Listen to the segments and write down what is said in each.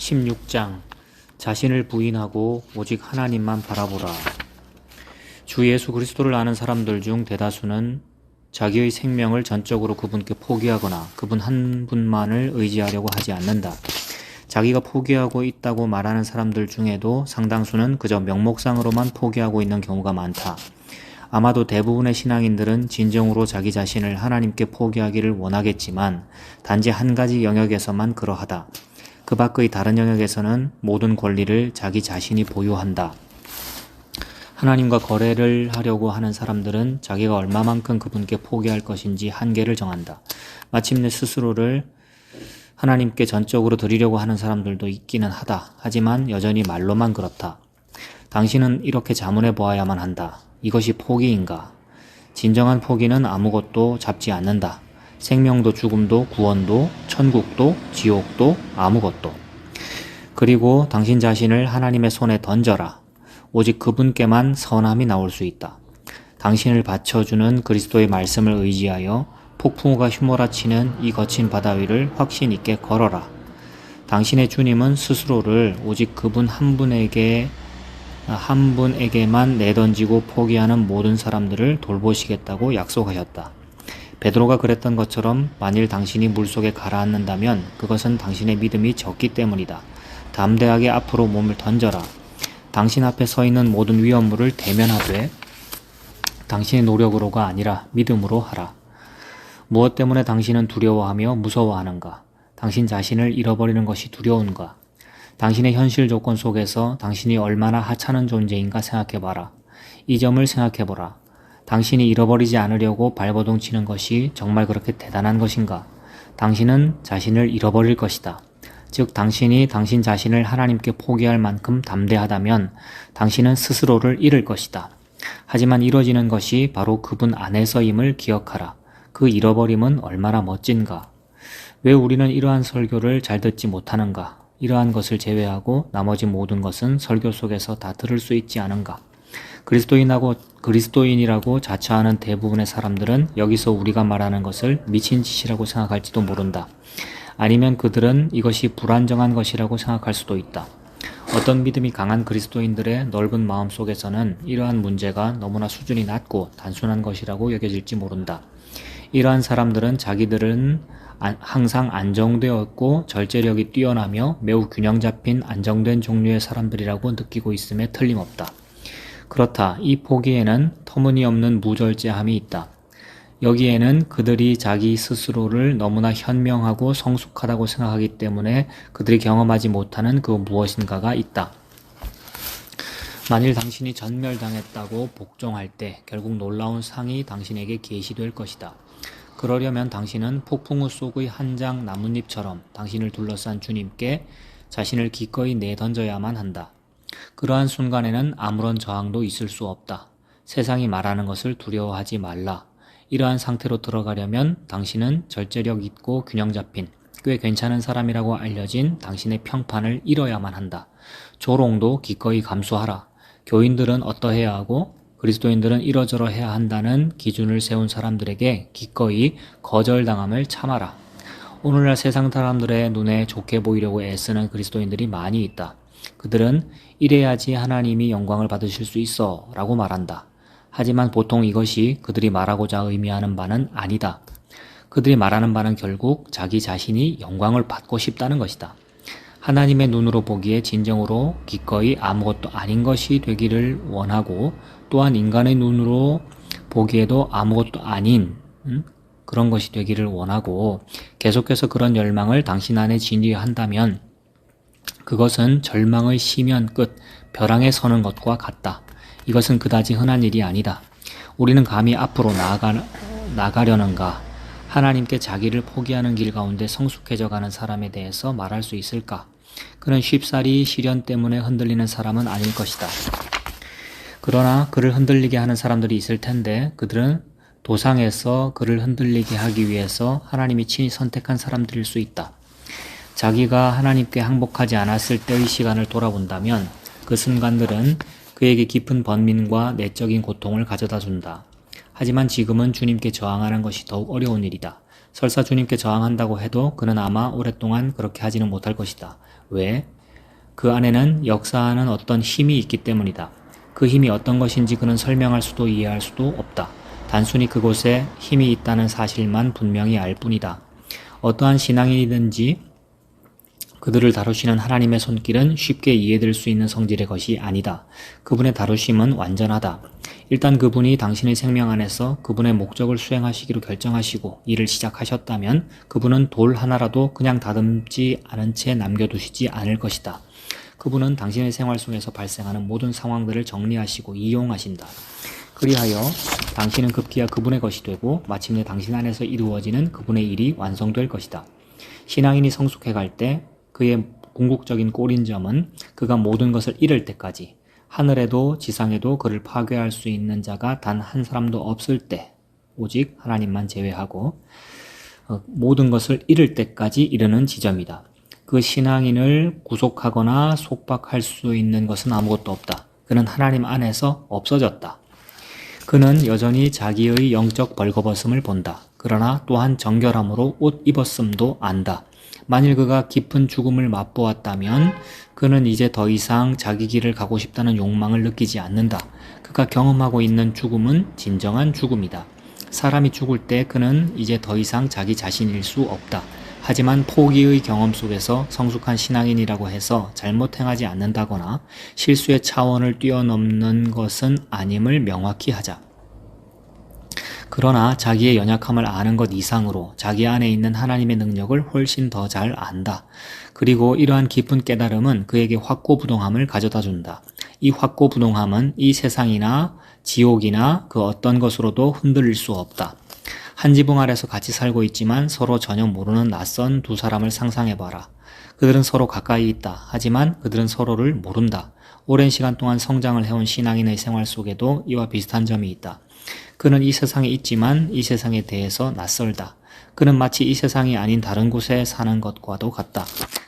16장 자신을 부인하고 오직 하나님만 바라보라. 주 예수 그리스도를 아는 사람들 중 대다수는 자기의 생명을 전적으로 그분께 포기하거나 그분 한 분만을 의지하려고 하지 않는다. 자기가 포기하고 있다고 말하는 사람들 중에도 상당수는 그저 명목상으로만 포기하고 있는 경우가 많다. 아마도 대부분의 신앙인들은 진정으로 자기 자신을 하나님께 포기하기를 원하겠지만 단지 한 가지 영역에서만 그러하다. 그 밖의 다른 영역에서는 모든 권리를 자기 자신이 보유한다. 하나님과 거래를 하려고 하는 사람들은 자기가 얼마만큼 그분께 포기할 것인지 한계를 정한다. 마침내 스스로를 하나님께 전적으로 드리려고 하는 사람들도 있기는 하다. 하지만 여전히 말로만 그렇다. 당신은 이렇게 자문해 보아야만 한다. 이것이 포기인가? 진정한 포기는 아무것도 잡지 않는다. 생명도 죽음도 구원도 천국도 지옥도 아무것도. 그리고 당신 자신을 하나님의 손에 던져라. 오직 그분께만 선함이 나올 수 있다. 당신을 받쳐주는 그리스도의 말씀을 의지하여 폭풍우가 휘몰아치는 이 거친 바다 위를 확신 있게 걸어라. 당신의 주님은 스스로를 오직 그분 한 분에게 한 분에게만 내던지고 포기하는 모든 사람들을 돌보시겠다고 약속하셨다. 베드로가 그랬던 것처럼 만일 당신이 물속에 가라앉는다면 그것은 당신의 믿음이 적기 때문이다. 담대하게 앞으로 몸을 던져라. 당신 앞에 서 있는 모든 위험물을 대면하되 당신의 노력으로가 아니라 믿음으로 하라. 무엇 때문에 당신은 두려워하며 무서워하는가? 당신 자신을 잃어버리는 것이 두려운가? 당신의 현실 조건 속에서 당신이 얼마나 하찮은 존재인가 생각해봐라. 이 점을 생각해보라. 당신이 잃어버리지 않으려고 발버둥 치는 것이 정말 그렇게 대단한 것인가? 당신은 자신을 잃어버릴 것이다. 즉, 당신이 당신 자신을 하나님께 포기할 만큼 담대하다면 당신은 스스로를 잃을 것이다. 하지만 이뤄지는 것이 바로 그분 안에서임을 기억하라. 그 잃어버림은 얼마나 멋진가? 왜 우리는 이러한 설교를 잘 듣지 못하는가? 이러한 것을 제외하고 나머지 모든 것은 설교 속에서 다 들을 수 있지 않은가? 그리스도인하고 그리스도인이라고 자처하는 대부분의 사람들은 여기서 우리가 말하는 것을 미친 짓이라고 생각할지도 모른다. 아니면 그들은 이것이 불안정한 것이라고 생각할 수도 있다. 어떤 믿음이 강한 그리스도인들의 넓은 마음 속에서는 이러한 문제가 너무나 수준이 낮고 단순한 것이라고 여겨질지 모른다. 이러한 사람들은 자기들은 항상 안정되어 있고 절제력이 뛰어나며 매우 균형 잡힌 안정된 종류의 사람들이라고 느끼고 있음에 틀림없다. 그렇다. 이 포기에는 터무니없는 무절제함이 있다. 여기에는 그들이 자기 스스로를 너무나 현명하고 성숙하다고 생각하기 때문에 그들이 경험하지 못하는 그 무엇인가가 있다. 만일 당신이 전멸당했다고 복종할 때 결국 놀라운 상이 당신에게 계시될 것이다. 그러려면 당신은 폭풍우 속의 한 장 나뭇잎처럼 당신을 둘러싼 주님께 자신을 기꺼이 내던져야만 한다. 그러한 순간에는 아무런 저항도 있을 수 없다. 세상이 말하는 것을 두려워하지 말라. 이러한 상태로 들어가려면 당신은 절제력 있고 균형 잡힌 꽤 괜찮은 사람이라고 알려진 당신의 평판을 잃어야만 한다. 조롱도 기꺼이 감수하라. 교인들은 어떠해야 하고 그리스도인들은 이러저러 해야 한다는 기준을 세운 사람들에게 기꺼이 거절당함을 참아라. 오늘날 세상 사람들의 눈에 좋게 보이려고 애쓰는 그리스도인들이 많이 있다. 그들은 이래야지 하나님이 영광을 받으실 수 있어 라고 말한다. 하지만 보통 이것이 그들이 말하고자 의미하는 바는 아니다. 그들이 말하는 바는 결국 자기 자신이 영광을 받고 싶다는 것이다. 하나님의 눈으로 보기에 진정으로 기꺼이 아무것도 아닌 것이 되기를 원하고 또한 인간의 눈으로 보기에도 아무것도 아닌 음? 그런 것이 되기를 원하고 계속해서 그런 열망을 당신 안에 진리한다면 그것은 절망의 심연 끝 벼랑에 서는 것과 같다. 이것은 그다지 흔한 일이 아니다. 우리는 감히 앞으로 나아가, 나가려는가? 하나님께 자기를 포기하는 길 가운데 성숙해져 가는 사람에 대해서 말할 수 있을까? 그는 쉽사리 시련 때문에 흔들리는 사람은 아닐 것이다. 그러나 그를 흔들리게 하는 사람들이 있을 텐데 그들은 도상에서 그를 흔들리게 하기 위해서 하나님이 친히 선택한 사람들일 수 있다. 자기가 하나님께 항복하지 않았을 때의 시간을 돌아본다면 그 순간들은 그에게 깊은 번민과 내적인 고통을 가져다 준다. 하지만 지금은 주님께 저항하는 것이 더욱 어려운 일이다. 설사 주님께 저항한다고 해도 그는 아마 오랫동안 그렇게 하지는 못할 것이다. 왜? 그 안에는 역사하는 어떤 힘이 있기 때문이다. 그 힘이 어떤 것인지 그는 설명할 수도 이해할 수도 없다. 단순히 그곳에 힘이 있다는 사실만 분명히 알 뿐이다. 어떠한 신앙인이든지 그들을 다루시는 하나님의 손길은 쉽게 이해될 수 있는 성질의 것이 아니다. 그분의 다루심은 완전하다. 일단 그분이 당신의 생명 안에서 그분의 목적을 수행하시기로 결정하시고 일을 시작하셨다면 그분은 돌 하나라도 그냥 다듬지 않은 채 남겨두시지 않을 것이다. 그분은 당신의 생활 속에서 발생하는 모든 상황들을 정리하시고 이용하신다. 그리하여 당신은 급기야 그분의 것이 되고 마침내 당신 안에서 이루어지는 그분의 일이 완성될 것이다. 신앙인이 성숙해 갈 때 그의 궁극적인 꼴인 점은 그가 모든 것을 잃을 때까지 하늘에도 지상에도 그를 파괴할 수 있는 자가 단 한 사람도 없을 때 오직 하나님만 제외하고 어, 모든 것을 잃을 때까지 이르는 지점이다. 그 신앙인을 구속하거나 속박할 수 있는 것은 아무것도 없다. 그는 하나님 안에서 없어졌다. 그는 여전히 자기의 영적 벌거벗음을 본다. 그러나 또한 정결함으로 옷 입었음도 안다. 만일 그가 깊은 죽음을 맛보았다면 그는 이제 더 이상 자기 길을 가고 싶다는 욕망을 느끼지 않는다. 그가 경험하고 있는 죽음은 진정한 죽음이다. 사람이 죽을 때 그는 이제 더 이상 자기 자신일 수 없다. 하지만 포기의 경험 속에서 성숙한 신앙인이라고 해서 잘못 행하지 않는다거나 실수의 차원을 뛰어넘는 것은 아님을 명확히 하자. 그러나 자기의 연약함을 아는 것 이상으로 자기 안에 있는 하나님의 능력을 훨씬 더 잘 안다. 그리고 이러한 깊은 깨달음은 그에게 확고부동함을 가져다 준다. 이 확고부동함은 이 세상이나 지옥이나 그 어떤 것으로도 흔들릴 수 없다. 한 지붕 아래서 같이 살고 있지만 서로 전혀 모르는 낯선 두 사람을 상상해봐라. 그들은 서로 가까이 있다. 하지만 그들은 서로를 모른다. 오랜 시간 동안 성장을 해온 신앙인의 생활 속에도 이와 비슷한 점이 있다. 그는 이 세상에 있지만 이 세상에 대해서 낯설다. 그는 마치 이 세상이 아닌 다른 곳에 사는 것과도 같다.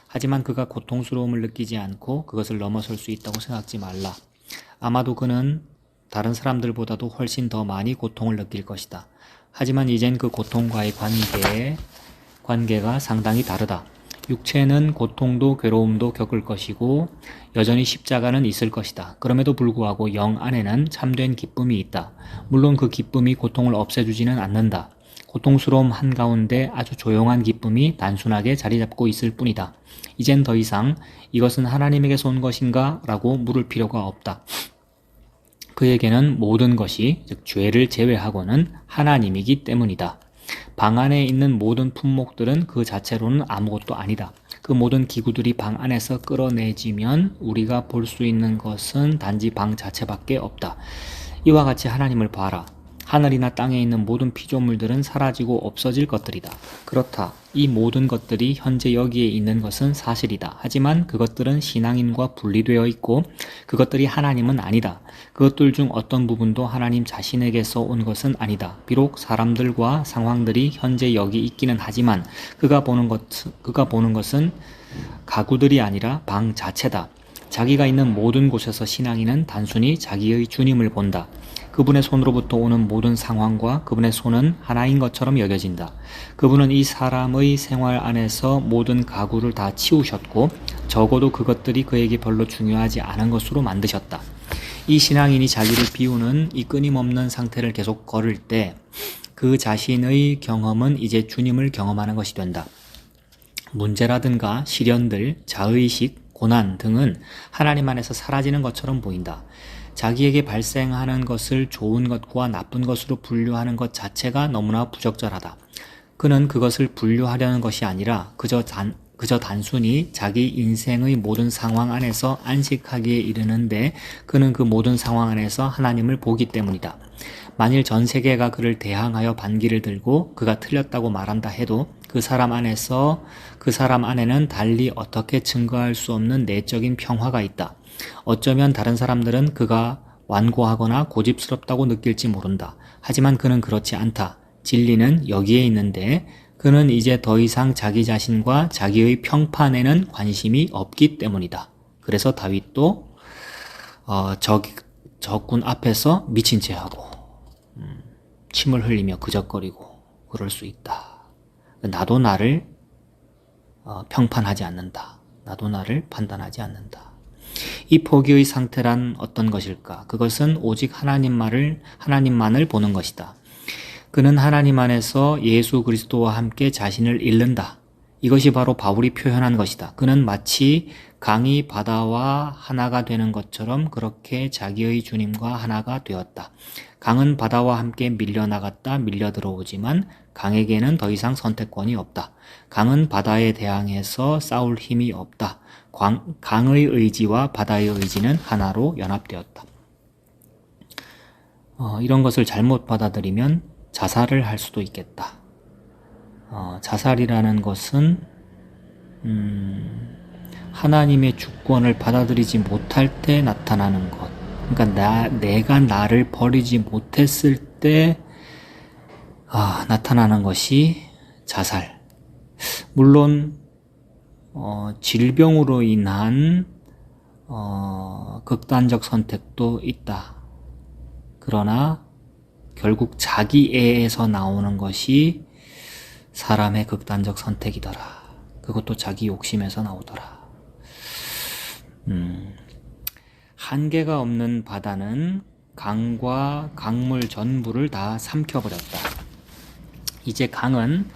하지만 그가 고통스러움을 느끼지 않고 그것을 넘어설 수 있다고 생각지 말라. 아마도 그는 다른 사람들보다도 훨씬 더 많이 고통을 느낄 것이다. 하지만 이젠 그 고통과의 관계, 관계가 상당히 다르다. 육체는 고통도 괴로움도 겪을 것이고 여전히 십자가는 있을 것이다. 그럼에도 불구하고 영 안에는 참된 기쁨이 있다. 물론 그 기쁨이 고통을 없애주지는 않는다. 고통스러움 한가운데 아주 조용한 기쁨이 단순하게 자리 잡고 있을 뿐이다. 이젠 더 이상 이것은 하나님에게서 온 것인가? 라고 물을 필요가 없다. 그에게는 모든 것이, 즉, 죄를 제외하고는 하나님이기 때문이다. 방 안에 있는 모든 품목들은 그 자체로는 아무것도 아니다. 그 모든 기구들이 방 안에서 끌어내지면 우리가 볼 수 있는 것은 단지 방 자체밖에 없다. 이와 같이 하나님을 봐라. 하늘이나 땅에 있는 모든 피조물들은 사라지고 없어질 것들이다. 그렇다. 이 모든 것들이 현재 여기에 있는 것은 사실이다. 하지만 그것들은 신앙인과 분리되어 있고 그것들이 하나님은 아니다. 그것들 중 어떤 부분도 하나님 자신에게서 온 것은 아니다. 비록 사람들과 상황들이 현재 여기 있기는 하지만 그가 보는 것 그가 보는 것은 가구들이 아니라 방 자체다. 자기가 있는 모든 곳에서 신앙인은 단순히 자기의 주님을 본다. 그분의 손으로부터 오는 모든 상황과 그분의 손은 하나인 것처럼 여겨진다. 그분은 이 사람의 생활 안에서 모든 가구를 다 치우셨고 적어도 그것들이 그에게 별로 중요하지 않은 것으로 만드셨다. 이 신앙인이 자기를 비우는 이 끊임없는 상태를 계속 걸을 때 그 자신의 경험은 이제 주님을 경험하는 것이 된다. 문제라든가 시련들, 자의식, 고난 등은 하나님 안에서 사라지는 것처럼 보인다. 자기에게 발생하는 것을 좋은 것과 나쁜 것으로 분류하는 것 자체가 너무나 부적절하다. 그는 그것을 분류하려는 것이 아니라 그저 단, 그저 단순히 자기 인생의 모든 상황 안에서 안식하기에 이르는데 그는 그 모든 상황 안에서 하나님을 보기 때문이다. 만일 전 세계가 그를 대항하여 반기를 들고 그가 틀렸다고 말한다 해도 그 사람 안에서 그 사람 안에는 달리 어떻게 증거할 수 없는 내적인 평화가 있다. 어쩌면 다른 사람들은 그가 완고하거나 고집스럽다고 느낄지 모른다. 하지만 그는 그렇지 않다. 진리는 여기에 있는데 그는 이제 더 이상 자기 자신과 자기의 평판에는 관심이 없기 때문이다. 그래서 다윗도 어, 적, 적군 앞에서 미친 채 하고 음, 침을 흘리며 그적거리고 그럴 수 있다. 나도 나를 어, 평판하지 않는다. 나도 나를 판단하지 않는다. 이 포기의 상태란 어떤 것일까? 그것은 오직 하나님 말을 하나님만을 보는 것이다. 그는 하나님 안에서 예수 그리스도와 함께 자신을 잃는다. 이것이 바로 바울이 표현한 것이다. 그는 마치 강이 바다와 하나가 되는 것처럼 그렇게 자기의 주님과 하나가 되었다. 강은 바다와 함께 밀려나갔다 밀려 들어오지만 강에게는 더 이상 선택권이 없다. 강은 바다에 대항해서 싸울 힘이 없다. 광, 강의 의지와 바다의 의지는 하나로 연합되었다. 어, 이런 것을 잘못 받아들이면 자살을 할 수도 있겠다. 어, 자살이라는 것은 음, 하나님의 주권을 받아들이지 못할 때 나타나는 것. 그러니까 나, 내가 나를 버리지 못했을 때 아, 나타나는 것이 자살. 물론 어, 질병으로 인한 어, 극단적 선택도 있다. 그러나 결국 자기애에서 나오는 것이 사람의 극단적 선택이더라. 그것도 자기 욕심에서 나오더라. 음, 한계가 없는 바다는 강과 강물 전부를 다 삼켜버렸다. 이제 강은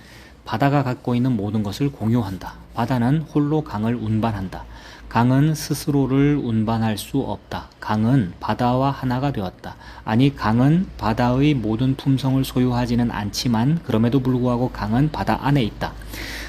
바다가 갖고 있는 모든 것을 공유한다. 바다는 홀로 강을 운반한다. 강은 스스로를 운반할 수 없다. 강은 바다와 하나가 되었다. 아니, 강은 바다의 모든 품성을 소유하지는 않지만 그럼에도 불구하고 강은 바다 안에 있다.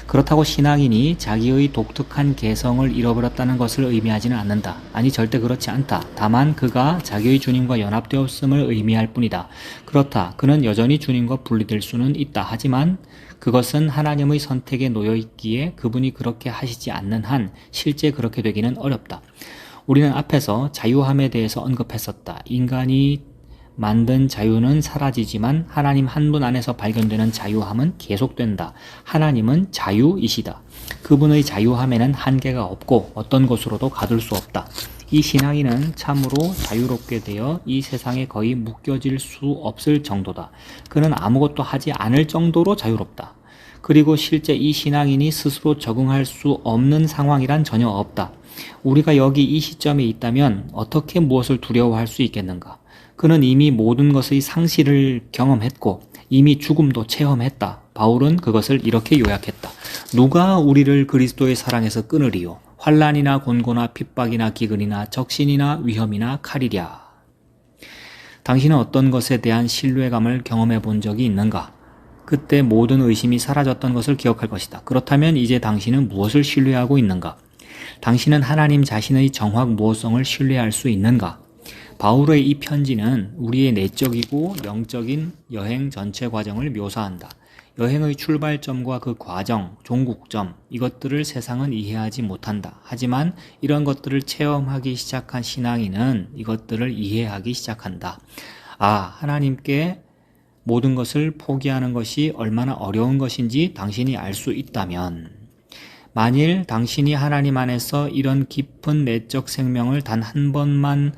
그렇다고 신앙인이 자기의 독특한 개성을 잃어버렸다는 것을 의미하지는 않는다. 아니, 절대 그렇지 않다. 다만 그가 자기의 주님과 연합되었음을 의미할 뿐이다. 그렇다. 그는 여전히 주님과 분리될 수는 있다. 하지만 그것은 하나님의 선택에 놓여 있기에 그분이 그렇게 하시지 않는 한 실제 그렇게 되기는 어렵다. 우리는 앞에서 자유함에 대해서 언급했었다. 인간이 만든 자유는 사라지지만 하나님 한 분 안에서 발견되는 자유함은 계속된다. 하나님은 자유이시다. 그분의 자유함에는 한계가 없고 어떤 곳으로도 가둘 수 없다. 이 신앙인은 참으로 자유롭게 되어 이 세상에 거의 묶여질 수 없을 정도다. 그는 아무것도 하지 않을 정도로 자유롭다. 그리고 실제 이 신앙인이 스스로 적응할 수 없는 상황이란 전혀 없다. 우리가 여기 이 시점에 있다면 어떻게 무엇을 두려워할 수 있겠는가? 그는 이미 모든 것의 상실을 경험했고 이미 죽음도 체험했다. 바울은 그것을 이렇게 요약했다. 누가 우리를 그리스도의 사랑에서 끊으리요? 환란이나 곤고나 핍박이나 기근이나 적신이나 위험이나 칼이랴. 당신은 어떤 것에 대한 신뢰감을 경험해 본 적이 있는가? 그때 모든 의심이 사라졌던 것을 기억할 것이다. 그렇다면 이제 당신은 무엇을 신뢰하고 있는가? 당신은 하나님 자신의 정확 무엇성을 신뢰할 수 있는가? 바울의 이 편지는 우리의 내적이고 영적인 여행 전체 과정을 묘사한다. 여행의 출발점과 그 과정, 종국점, 이것들을 세상은 이해하지 못한다. 하지만 이런 것들을 체험하기 시작한 신앙인은 이것들을 이해하기 시작한다. 아, 하나님께 모든 것을 포기하는 것이 얼마나 어려운 것인지 당신이 알 수 있다면, 만일 당신이 하나님 안에서 이런 깊은 내적 생명을 단 한 번만,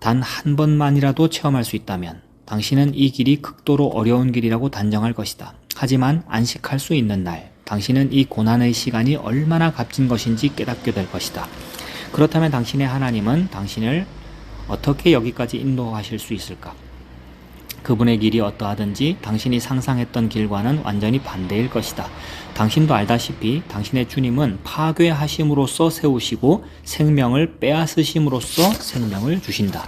단 한 번만이라도 체험할 수 있다면, 당신은 이 길이 극도로 어려운 길이라고 단정할 것이다. 하지만 안식할 수 있는 날, 당신은 이 고난의 시간이 얼마나 값진 것인지 깨닫게 될 것이다. 그렇다면 당신의 하나님은 당신을 어떻게 여기까지 인도하실 수 있을까? 그분의 길이 어떠하든지 당신이 상상했던 길과는 완전히 반대일 것이다. 당신도 알다시피 당신의 주님은 파괴하심으로써 세우시고 생명을 빼앗으심으로써 생명을 주신다.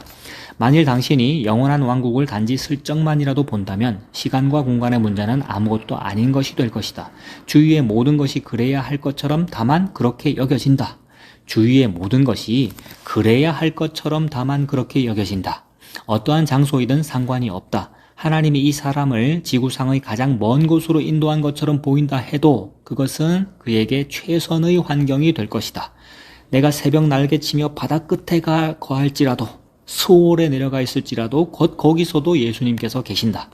만일 당신이 영원한 왕국을 단지 슬쩍만이라도 본다면 시간과 공간의 문제는 아무것도 아닌 것이 될 것이다. 주위의 모든 것이 그래야 할 것처럼 다만 그렇게 여겨진다. 주위의 모든 것이 그래야 할 것처럼 다만 그렇게 여겨진다. 어떠한 장소이든 상관이 없다. 하나님이 이 사람을 지구상의 가장 먼 곳으로 인도한 것처럼 보인다 해도 그것은 그에게 최선의 환경이 될 것이다. 내가 새벽 날개치며 바다 끝에 가 거할지라도 수월에 내려가 있을지라도 곧 거기서도 예수님께서 계신다.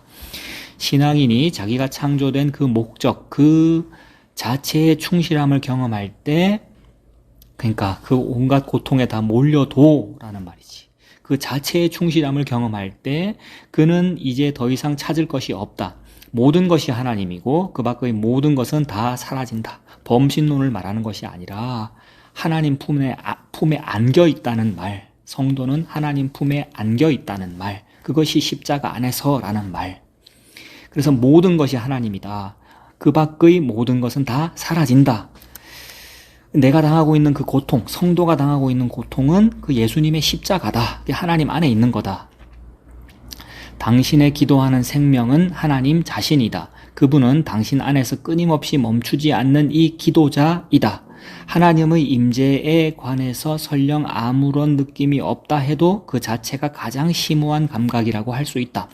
신앙인이 자기가 창조된 그 목적, 그 자체의 충실함을 경험할 때, 그러니까 그 온갖 고통에 다 몰려도 라는 말이지. 그 자체의 충실함을 경험할 때, 그는 이제 더 이상 찾을 것이 없다. 모든 것이 하나님이고 그 밖의 모든 것은 다 사라진다. 범신론을 말하는 것이 아니라 하나님 품에, 아- 품에 안겨 있다는 말. 성도는 하나님 품에 안겨 있다는 말. 그것이 십자가 안에서라는 말. 그래서 모든 것이 하나님이다. 그 밖의 모든 것은 다 사라진다. 내가 당하고 있는 그 고통, 성도가 당하고 있는 고통은 그 예수님의 십자가다. 하나님 안에 있는 거다. 당신의 기도하는 생명은 하나님 자신이다. 그분은 당신 안에서 끊임없이 멈추지 않는 이 기도자이다. 하나님의 임재에 관해서 설령 아무런 느낌이 없다 해도 그 자체가 가장 심오한 감각이라고 할 수 있다.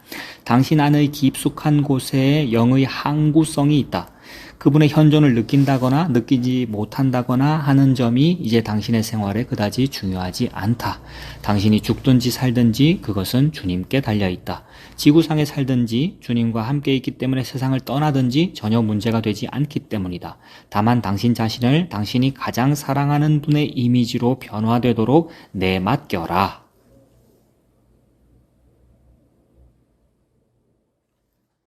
당신 안의 깊숙한 곳에 영의 항구성이 있다. 그분의 현존을 느낀다거나 느끼지 못한다거나 하는 점이 이제 당신의 생활에 그다지 중요하지 않다. 당신이 죽든지 살든지 그것은 주님께 달려 있다. 지구상에 살든지 주님과 함께 있기 때문에 세상을 떠나든지 전혀 문제가 되지 않기 때문이다. 다만 당신 자신을 당신이 가장 사랑하는 분의 이미지로 변화되도록 내맡겨라.